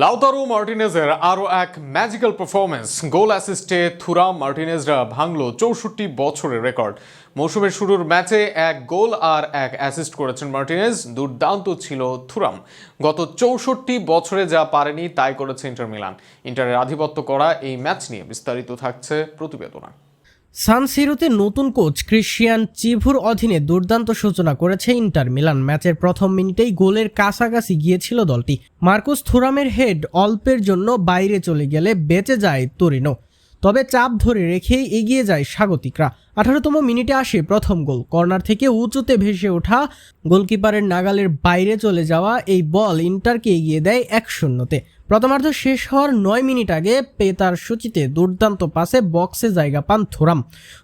Lautaro মার্টিনেজের আরও এক ম্যাজিক্যাল পারফরমেন্স গোল অ্যাসিস্টে থুরাম মার্টিনেজরা ভাঙল চৌষট্টি বছরের রেকর্ড মৌসুমের শুরুর ম্যাচে এক গোল আর এক অ্যাসিস্ট করেছেন মার্টিনেজ। দুর্দান্ত ছিল থুরাম। গত চৌষট্টি বছরে যা পারেনি, তাই করেছে ইন্টার মিলান। ইন্টারের আধিপত্য করা এই ম্যাচ নিয়ে বিস্তারিত থাকছে প্রতিবেদনা। সান সিরোতে নতুন কোচ ক্রিশ্চিয়ান চিভুর অধীনে দুর্দান্ত সূচনা করেছে ইন্টার মিলান। ম্যাচের প্রথম মিনিটেই গোলের কাছাকাছি গিয়েছিল দলটি। মার্কুস থুরামের হেড অল্পের জন্য বাইরে চলে গেলে বেঁচে যায় তোরিনো। তবে চাপ ধরে রেখেই এগিয়ে যায় স্বাগতিকরা। আঠারোতম মিনিটে আসে প্রথম গোল। কর্নার থেকে উঁচুতে ভেসে ওঠা গোলকিপারের নাগালের বাইরে চলে যাওয়া এই বল ইন্টারকে এগিয়ে দেয় এক শূন্যতে। প্রথমার্ধ শেষ হওয়ার নয় মিনিট আগে পেতার সূচিতে দুর্দান্ত পাসে বক্সে জায়গা পান থোরাম।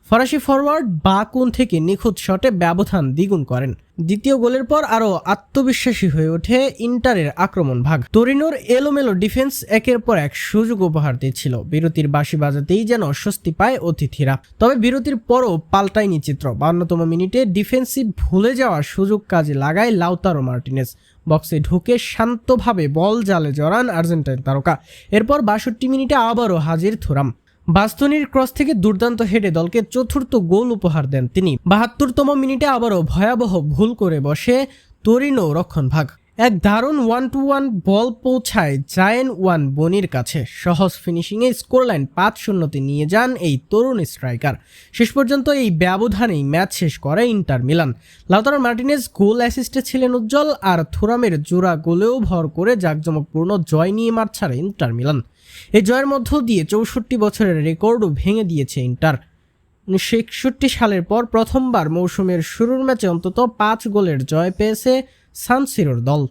ফরাসি ফরওয়ার্ড বা কোণ থেকে নিখুঁত শটে ব্যবধান দ্বিগুণ করেন। দ্বিতীয় গোলের পর আরও আত্মবিশ্বাসী হয়ে ওঠে ইন্টারের আক্রমণ ভাগ। তরিনোর এলোমেলো ডিফেন্স একের পর এক সুযোগ উপহার দিচ্ছিল। বিরতির বাঁশি বাজাতেই যেন স্বস্তি পায় অতিথিরা। তবে বিরতির পরও পাল্টায়নি চিত্র। বান্নতম মিনিটে ডিফেন্সিভ ভুলে যাওয়ার সুযোগ কাজে লাগায় লাউতারো মার্টিনেজ বক্সে ঢুকে শান্তভাবে বল জালে জড়ান আর্জেন্টাইন তারকা। এরপর বাষট্টি মিনিটে আবারও হাজির থুরাম। বাস্তনির ক্রস থেকে দুর্দান্ত হেডে দলকে চতুর্থ গোল উপহার দেন তিনি। বাহাত্তরতম মিনিটে আবারও ভয়াবহ ভুল করে বসে তরিনো রক্ষণ ভাগ এক দারুণ ওয়ান টু ওয়ান বল পৌঁছায় জায়েন ওয়ান বনির কাছে। সহজ ফিনিশিংয়ে স্কোরলাইন পাঁচ শূন্যতে নিয়ে যান এই তরুণ স্ট্রাইকার শেষ পর্যন্ত এই ব্যবধানেই ম্যাচ শেষ করে Inter Milan. Lautaro Martinez goal অ্যাসিস্টে ছিলেন উজ্জ্বল আর থুরামের জোড়া গোলেও ভর করে জাঁকজমকপূর্ণ জয় নিয়ে মাঠ ছাড়ে ইন্টার মিলান। এই জয়ের মধ্য দিয়ে চৌষট্টি বছরের রেকর্ডও ভেঙে দিয়েছে ইন্টার। উনিশশো একষট্টি সালের পর প্রথমবার মৌসুমের শুরুর ম্যাচে অন্তত পাঁচ গোলের জয় পেয়েছে সানসিরোর দল।